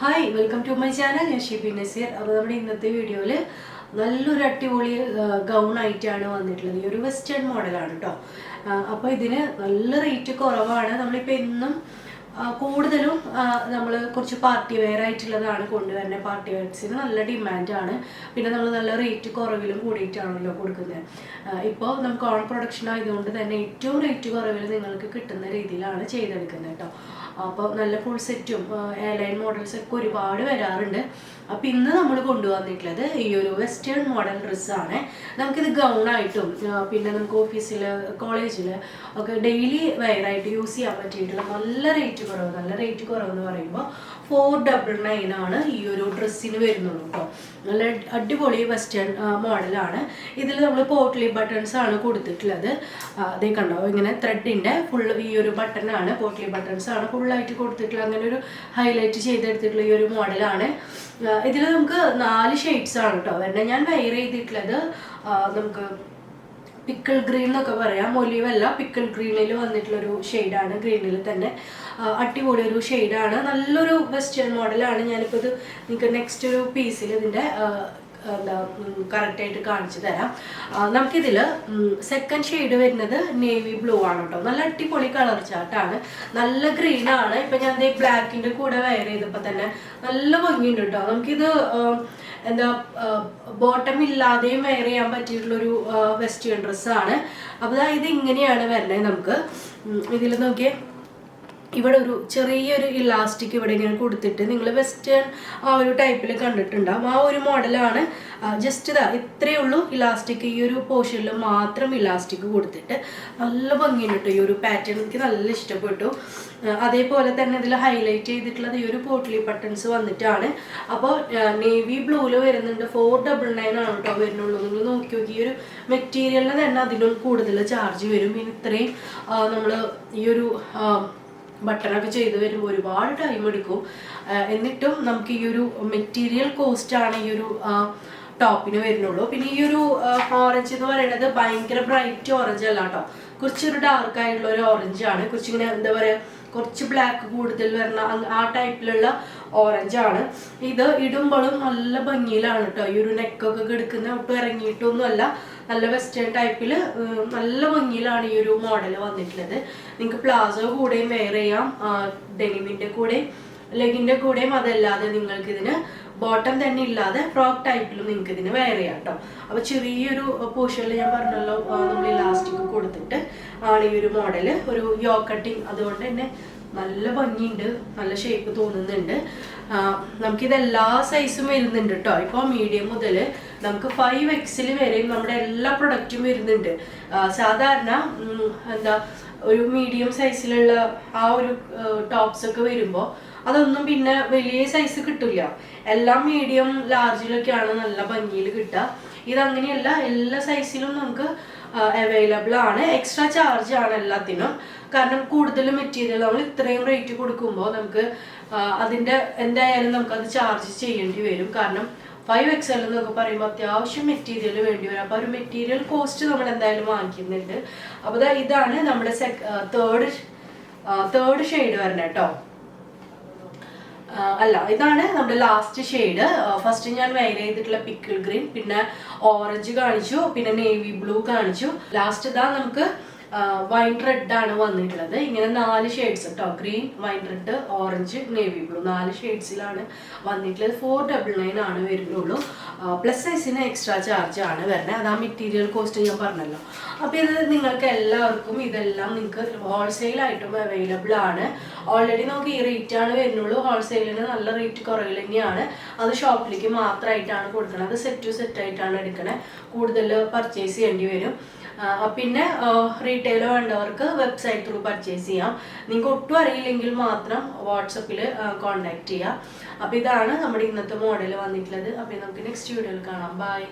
Hi welcome to my channel ഞാൻ ഷിബി നസീർ. അപ്പോൾ നമ്മുടെ ഇന്നത്തെ വീഡിയോയിൽ നല്ലൊരു അടിപൊളി ഗൗൺ ആയിട്ടാണ് വന്നിട്ടുള്ളത്. ഈ ഒരു വെസ്റ്റേൺ മോഡലാണ് കേട്ടോ അപ്പോൾ ഇതിന് നല്ല റേറ്റ് കുറവാണ്. നമ്മളിപ്പോൾ എന്നും കൂടുതലും നമ്മൾ കുറച്ച് പാർട്ടി വെയർ ആയിട്ടുള്ളതാണ് കൊണ്ടുവരുന്നത് പാർട്ടി വെയർസിന് നല്ല ഡിമാൻഡാണ് പിന്നെ നമ്മൾ നല്ല റേറ്റ് കുറവിലും കൂടിയിട്ടാണല്ലോ കൊടുക്കുന്നത് ഇപ്പോൾ നമുക്ക് ഓൺ പ്രൊഡക്ഷൻ ആയതുകൊണ്ട് തന്നെ ഏറ്റവും റേറ്റ് കുറവിൽ നിങ്ങൾക്ക് കിട്ടുന്ന രീതിയിലാണ് ചെയ്തെടുക്കുന്നത് കേട്ടോ അപ്പോൾ നല്ല ഫുൾ സെറ്റും എയർലൈൻ മോഡൽസ് ഒക്കെ ഒരുപാട് വരാറുണ്ട്. അപ്പോൾ ഇന്ന് നമ്മൾ കൊണ്ടുവന്നിട്ടുള്ളത് ഈ ഒരു വെസ്റ്റേൺ മോഡൽ ഡ്രസ്സാണ് നമുക്കിത് ഗൗണായിട്ടും പിന്നെ നമുക്ക് ഓഫീസിൽ കോളേജിൽ ഒക്കെ ഡെയിലി വെയറായിട്ട് യൂസ് ചെയ്യാൻ പറ്റിയിട്ടുള്ള നല്ല റേറ്റ് കുറവ് നല്ല റേറ്റ് കുറവ് എന്ന് പറയുമ്പോൾ ഫോർ ഡബിൾ നയൻ ആണ് ഈ ഒരു ഡ്രസ്സിന് വരുന്നുള്ളൂ കേട്ടോ നല്ല അടിപൊളി വെസ്റ്റേൺ മോഡലാണ്. ഇതിൽ നമ്മൾ പോട്ട്ലി ബട്ടൺസ് ആണ് കൊടുത്തിട്ടുള്ളത്. അതേ കണ്ടോ ഇങ്ങനെ ത്രെഡിന്റെ ഫുൾ ഈ ഒരു ബട്ടണാണ് പോട്ട്ലി ബട്ടൺസ് ആണ് ഫുള്ളായിട്ട് കൊടുത്തിട്ടുള്ള അങ്ങനെ ഒരു ഹൈലൈറ്റ് ചെയ്തെടുത്തിട്ടുള്ള ഈ ഒരു മോഡലാണ്. ഇതിൽ നമുക്ക് നാല് ഷെയ്ഡ്സ് ആണ് കേട്ടോ വരുന്നത്. ഞാൻ വെയർ ചെയ്തിട്ടുള്ളത് നമുക്ക് പിക്കിൾ ഗ്രീൻ എന്നൊക്കെ പറയാം. ഒലിവല്ല പിക്കിൾ ഗ്രീനിൽ വന്നിട്ടുള്ളൊരു ഷെയ്ഡാണ് ഗ്രീനിൽ തന്നെ. അടിപൊളി ഒരു ഷെയ്ഡാണ് നല്ലൊരു വെസ്റ്റേൺ മോഡലാണ് ഞാനിപ്പോൾ ഇത് നിങ്ങൾക്ക് നെക്സ്റ്റ് ഒരു പീസിൽ ഇതിന്റെ എന്താ കറക്റ്റായിട്ട് കാണിച്ചു തരാം. നമുക്കിതിൽ സെക്കൻഡ് ഷെയ്ഡ് വരുന്നത് നേവി ബ്ലൂ ആണ് കേട്ടോ നല്ല അടിപൊളി കളർ ചാർട്ടാണ് നല്ല ഗ്രീൻ ആണ്. ഇപ്പം ഞാൻ ദേ ബ്ലാക്കിന്റെ കൂടെ വെയർ ചെയ്തപ്പോൾ തന്നെ നല്ല ഭംഗിയുണ്ട് കേട്ടോ നമുക്കിത് എന്താ ബോട്ടം ഇല്ലാതെയും വെയർ ചെയ്യാൻ പറ്റിയിട്ടുള്ളൊരു വെസ്റ്റേൺ ഡ്രസ്സാണ് അപ്പോൾ ഇത് ഇങ്ങനെയാണ് വരുന്നത് നമുക്ക്. ഇതിൽ നോക്കിയേ. ഇവിടെ ഒരു ചെറിയൊരു ഇലാസ്റ്റിക് ഇവിടെ ഇങ്ങനെ കൊടുത്തിട്ട് നിങ്ങൾ വെസ്റ്റേൺ ആ ഒരു ടൈപ്പിൽ കണ്ടിട്ടുണ്ടാവും. ആ ഒരു മോഡലാണ് ജസ്റ്റ് ഇതാ ഇത്രയേ ഉള്ളൂ ഇലാസ്റ്റിക് ഈ ഒരു പോർഷനിൽ മാത്രം ഇലാസ്റ്റിക് കൊടുത്തിട്ട് നല്ല ഭംഗിയുണ്ട് ഈ ഒരു പാറ്റേൺ എനിക്ക് നല്ല ഇഷ്ടപ്പെട്ടു. അതേപോലെ തന്നെ ഇതിൽ ഹൈലൈറ്റ് ചെയ്തിട്ടുള്ളത് ഈ ഒരു പോട്ട്ലി ബട്ടൺസ് വന്നിട്ടാണ്. അപ്പോൾ നേവി ബ്ലൂവിൽ വരുന്നുണ്ട് ഫോർ ഡബിൾ നയൻ ആണ് കേട്ടോ വരുന്നുള്ളൂ. നിങ്ങൾ നോക്കി നോക്കി ഈ ഒരു മെറ്റീരിയലിന് തന്നെ അതിനും കൂടുതൽ ചാർജ് വരും. പിന്നെ ഇത്രയും നമ്മൾ ഈ ഒരു ബട്ടണൊക്കെ ചെയ്ത് വരുമ്പോൾ ഒരുപാട് ടൈം എടുക്കും. എന്നിട്ടും നമുക്ക് ഈ ഒരു മെറ്റീരിയൽ കോസ്റ്റാണ് ഈ ഒരു ടോപ്പിന് വരുന്നുള്ളൂ. പിന്നെ ഈ ഒരു ഓറഞ്ച് എന്ന് പറയുന്നത് ഭയങ്കര ബ്രൈറ്റ് ഓറഞ്ച് അല്ല കേട്ടോ കുറച്ചൊരു ഡാർക്ക് ആയിട്ടുള്ള ഒരു ഓറഞ്ച് ആണ്. കുറച്ചിങ്ങനെ എന്താ പറയുക കുറച്ച് ബ്ലാക്ക് കൂടുതൽ വരുന്ന ആ ടൈപ്പിലുള്ള ഓറഞ്ച് ആണ്. ഇത് ഇടുമ്പോഴും നല്ല ഭംഗിയിലാണ് കേട്ടോ ഈ ഒരു നെക്കൊക്കെ എടുക്കുന്ന ഒട്ടും ഇറങ്ങിയിട്ടൊന്നുമല്ല. നല്ല വെസ്റ്റേൺ ടൈപ്പിൽ നല്ല ഭംഗിയിലാണ് ഈ ഒരു മോഡൽ വന്നിട്ടുള്ളത്. നിങ്ങൾക്ക് പ്ലാസോ കൂടെയും വെയർ ചെയ്യാം ഡെനിമിന്റെ കൂടെ ലെഗിന്റെ കൂടെയും അതല്ലാതെ നിങ്ങൾക്ക് ഇതിന് ബോട്ടം തന്നെ ഇല്ലാതെ ഫ്രോക്ക് ടൈപ്പിലും നിങ്ങൾക്ക് ഇതിന് വെയർ ചെയ്യാം കേട്ടോ അപ്പോൾ ചെറിയൊരു പോർഷനിൽ ഞാൻ പറഞ്ഞല്ലോ നമ്മൾ ഇലാസ്റ്റിക് കൊടുത്തിട്ട് ആണ് ഈ ഒരു മോഡൽ ഒരു യോ കട്ടിങ് അതുകൊണ്ട് തന്നെ നല്ല ഭംഗിയുണ്ട് നല്ല ഷേപ്പ് തോന്നുന്നുണ്ട്. നമുക്കിത് എല്ലാ സൈസും വരുന്നുണ്ട് കേട്ടോ ഇപ്പോൾ മീഡിയം മുതൽ നമുക്ക് ഫൈവ് എക്സിൽ വരെയും നമ്മുടെ എല്ലാ പ്രൊഡക്റ്റും വരുന്നുണ്ട്. സാധാരണ എന്താ ഒരു മീഡിയം സൈസിലുള്ള ആ ഒരു ടോപ്സ് ഒക്കെ വരുമ്പോൾ അതൊന്നും പിന്നെ വലിയ സൈസ് കിട്ടില്ല എല്ലാം മീഡിയം ലാർജിലൊക്കെയാണ് നല്ല ഭംഗിയിൽ കിട്ടുക. ഇതങ്ങനെയല്ല എല്ലാ സൈസിലും നമുക്ക് അവൈലബിൾ ആണ്. എക്സ്ട്രാ ചാർജ് ആണ് എല്ലാത്തിനും. കാരണം കൂടുതൽ മെറ്റീരിയൽ നമ്മൾ ഇത്രയും റേറ്റ് കൊടുക്കുമ്പോൾ നമുക്ക് അതിന്റെ എന്തായാലും നമുക്കത് ചാർജ് ചെയ്യേണ്ടി വരും. കാരണം ഫൈവ് എക്സ് എൽ എന്നൊക്കെ പറയുമ്പോൾ അത്യാവശ്യം മെറ്റീരിയൽ വേണ്ടി വരും. അപ്പോൾ ഒരു മെറ്റീരിയൽ കോസ്റ്റ് നമ്മൾ എന്തായാലും വാങ്ങിക്കുന്നുണ്ട്. അപ്പോൾ ഇതാണ് നമ്മുടെ സെക് തേർഡ് തേർഡ് ഷെയ്ഡ് വരണേ കേട്ടോ. അല്ല ഇതാണ് നമ്മുടെ ലാസ്റ്റ് ഷെയ്ഡ് ഫസ്റ്റ് ഞാൻ വെയർ ചെയ്തിട്ടുള്ള പിക്കിൾ ഗ്രീൻ പിന്നെ ഓറഞ്ച് കാണിച്ചു പിന്നെ നേവി ബ്ലൂ കാണിച്ചു. ലാസ്റ്റ് ഇതാ നമുക്ക് വൈൻ റെഡ് ആണ് വന്നിട്ടുള്ളത്. ഇങ്ങനെ നാല് ഷെയ്ഡ്സ് കേട്ടോ green wine red orange navy blue നാല് ഷെയ്ഡ്സിലാണ് വന്നിട്ടുള്ളത്. ഫോർ ഡബിൾ നയൻ ആണ് വരുന്നുള്ളൂ. പ്ലസ് സൈസിന് എക്സ്ട്രാ ചാർജ് ആണ് വരുന്നത്. അത് ആ മെറ്റീരിയൽ കോസ്റ്റ് ഞാൻ പറഞ്ഞല്ലോ. അപ്പോൾ ഇത് നിങ്ങൾക്ക് എല്ലാവർക്കും ഇതെല്ലാം നിങ്ങൾക്ക് ഹോൾസെയിലായിട്ടും അവൈലബിൾ ആണ്. ഓൾറെഡി നമുക്ക് ഈ റേറ്റ് ആണ് വരുന്നുള്ളൂ. ഹോൾസെയിലിന് നല്ല റേറ്റ് കുറവിൽ തന്നെയാണ്. അത് ഷോപ്പിലേക്ക് മാത്രമായിട്ടാണ് കൊടുക്കുന്നത്. അത് സെറ്റ് ടു സെറ്റ് ആയിട്ടാണ് എടുക്കണത് കൂടുതൽ പർച്ചേസ് ചെയ്യേണ്ടി വരും. പിന്നെ റീറ്റെയിൽ വേണ്ടവർക്ക് വെബ്സൈറ്റ് ത്രൂ പർച്ചേസ് ചെയ്യാം. നിങ്ങൾക്ക് ഒട്ടും അറിയില്ലെങ്കിൽ മാത്രം വാട്സപ്പിൽ കോൺടാക്ട് ചെയ്യാം. അപ്പോൾ ഇതാണ് നമ്മുടെ ഇന്നത്തെ മോഡൽ വന്നിട്ടുള്ളത്. അപ്പോൾ നമുക്ക് നെക്സ്റ്റ് വീഡിയോയിൽ കാണാം. ബൈ